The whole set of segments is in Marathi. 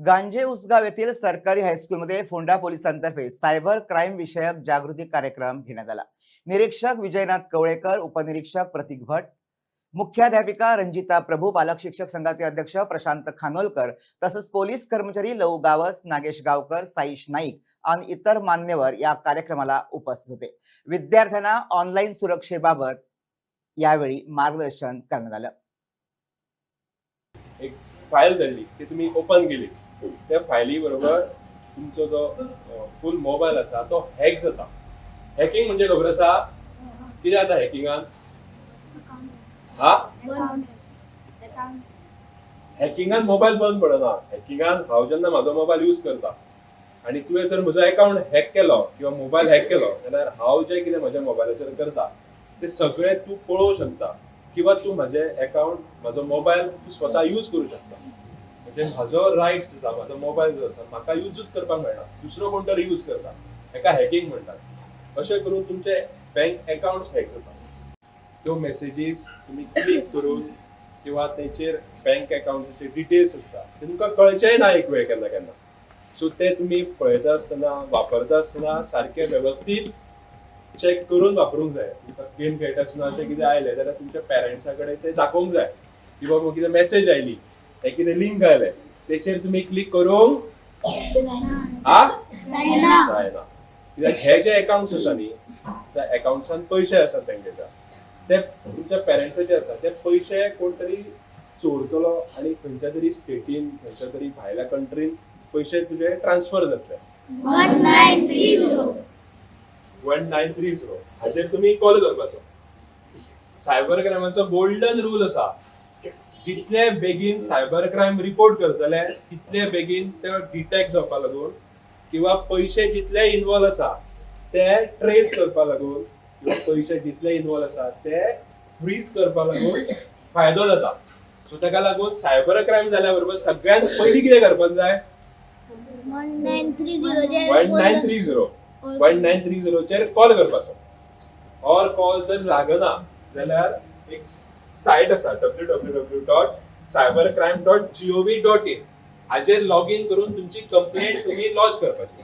गांजे उसगाव येथील सरकारी हायस्कूलमध्ये फोंडा पोलिसांतर्फे सायबर क्राईम विषयक जागृती कार्यक्रम घेण्यात आला. निरीक्षक विजयनाथ कवळेकर उपनिरीक्षक प्रतीक भट मुख्याध्यापिका रंजिता प्रभू पालक शिक्षक संघाचे अध्यक्ष प्रशांत खानोलकर तसंच पोलीस कर्मचारी लऊ गावस नागेश गावकर साईश नाईक आणि इतर मान्यवर या कार्यक्रमाला उपस्थित होते. विद्यार्थ्यांना ऑनलाईन सुरक्षेबाबत यावेळी मार्गदर्शन करण्यात आलं. एक फाईल धाडली ती तुम्ही ओपन केली. त्या फायली बरोबर तुमचो जो फुल मोबायल आसा तो हॅक जाता हॅकिंग म्हणजे खबर आसा कितें जाता हॅकिंगान हा? हॅकिंगान मोबायल बंद पडना हॅकिंगान हांव जेन्ना म्हाजो मोबायल यूज करता. आनी तुवें जर म्हजो अकाउंट हॅक केलो किंवा मोबायल हॅक केलो जाल्यार हांव जें कितें म्हज्या मोबायलाचेर करता तें सगळें तूं पळोवंक शकता. किंवा तूं म्हजें अकाउंट म्हजो मोबायल तूं स्वता यूज करूं शकता. म्हणजे म्हजो रायट्स आसा म्हजो मोबायल जो आसा म्हाका यूजूच करपाक मेळना. दुसरो कोण तरी यूज करता. हेका हॅकिंग म्हणटात अशें करून तुमचे बँक अकाउंट्स हॅक जाता त्यो मेसेजीस तुमी क्लिक करून किंवा तेचेर बँक अकाउंटाचे डिटेल्स आसता ते तुमकां कळचेय ना एक वेळ केन्ना केन्ना. सो ते तुमी पळयता आसतना वापरता आसतना सारके वेवस्थीत चेक करून वापरूंक जाय. तुमकां गेम खेळटा आसतना अशें कितें आयलें जाल्यार तुमच्या पेरंट्सा कडेन ते दाखोवंक जाय. की बाबा कितें मेसेज आयली. हे कितें लिंक आयलें तेचेर तुमी क्लिक करूंक जायना कित्याक हे जे अकाउंट्स आसा न्ही त्या अकाउंट्सान पयशे आसात तेंगेच्या ते तुमच्या पेरंट्साचे आसा ते पयशे कोण तरी चोरतलो आनी खंयच्या तरी स्टेटीन खंयच्या तरी भायल्या कंट्रीन पयशे तुजे ट्रान्सफर जातले वन नायन थ्री झिरो. हाचेर तुमी कॉल करपाचो. सायबर क्रायमाचो गोल्डन रूल आसा जितले बेगीन सायबर क्रायम रिपोर्ट करतले तितले बेगीन ते डिटेक्ट जावपा लागून किंवा पयशे जितले इन्वॉल्व आसा ते ट्रेस करपा लागून किंवा पयशे जितले इन्वॉल्व आसा ते फ्रीज करपा लागून फायदो जाता. सो ताका लागून सायबर क्रायम जाल्या बरोबर सगळ्यांत पयलीं कितें करपाक जाय? One one nine three zero one nine three झिरोचेर call करपाचो. ऑर कॉल जर लागना जाल्यार एक सायट आसा W W W dot cyber crime dot G O V dot in हाचेर लॉग इन करून तुमची कंप्लेंट तुम्ही लॉन्च करपाची.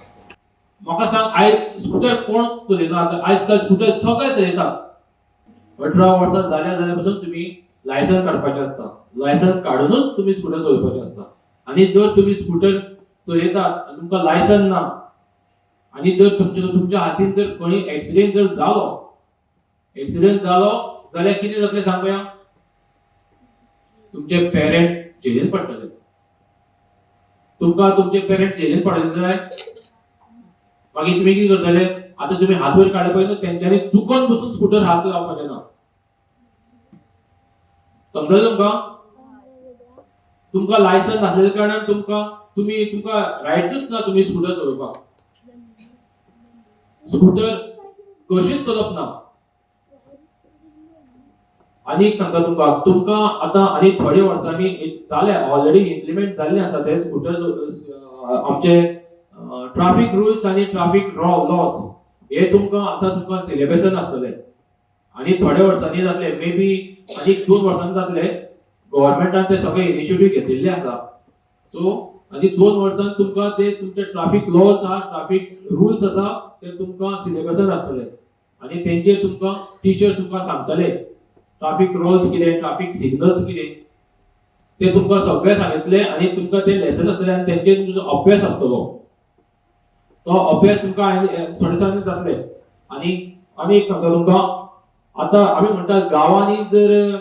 म्हाका सांग आयज स्कूटर कोण चलयता आतां आयज काल स्कूटर सगळे चलयता अठरा वर्सां जाल्या जाल्यारपासून तुमी लायसन काडपाचें आसता लायसन काडूनच तुमी स्कूटर चलोवपाचें आसता आनी जर तुमी स्कूटर चलयतात आनी तुमकां लायसन ना. आनी जर तुमच्या तुमच्या हातीन जर कोणी एक्सिडेंट जर जालो एक्सिडेंट जालो जाल्यार कितें जातलें सांग तुमचे पेरेंट्स जेलीन पडटले तुमकां तुमचे पेरेंट्स जेलीन पडले जाल्यार मागीर तुमी कितें करतले? आतां तुमी हात वयर काडले पळय तेंच्यांनी चुकोन बसून स्कूटर हात लावपाचें ना समजलें तुमकां? तुमकां लायसन्स नासलेल्या कारणान तुमकां तुमी तुमकां रायट्सच ना तुमी स्कूटर चलोवपाक? स्कूटर कशीच चलप ना आनीक सांगता तुमकां तुमकां आतां आनी थोडे वर्सांनी जाले ऑलरेडी इम्प्लिमेंट जाल्ले आसा ते स्कूटर आमचे ट्राफिक रुल्स आणि ट्राफिक लॉस हे तुमकां आतां तुमकां सिलेबसान आसतले. आनी थोड्या वर्सांनी जातले मे बी आनी दोन वर्सांनी जातले गव्हर्मेंटान ते सगळे इनिशिएटीव घेतिल्ले आसा. सो आनी दोन वर्सां तुमकां ते तुमचे ट्राफिक लॉज आहा ट्राफिक रुल्स आसा ते तुमकां सिलेबसान आसतले. आनी तेंचेर तुमकां टिचर्स तुमकां सांगतले. ट्राफिक रुल्स कितें ट्राफिक सिग्नल्स कितें ते तुमकां सगळे सांगितले आनी तुमकां ते लेसन आसतले आनी तेंचेर तुमचो अभ्यास आसतलो तो अभ्यास तुमकां थोड्या दिसांनी जातले. आनी आमी एक सांगता तुमकां. आतां आमी म्हणटा गांवांनी जर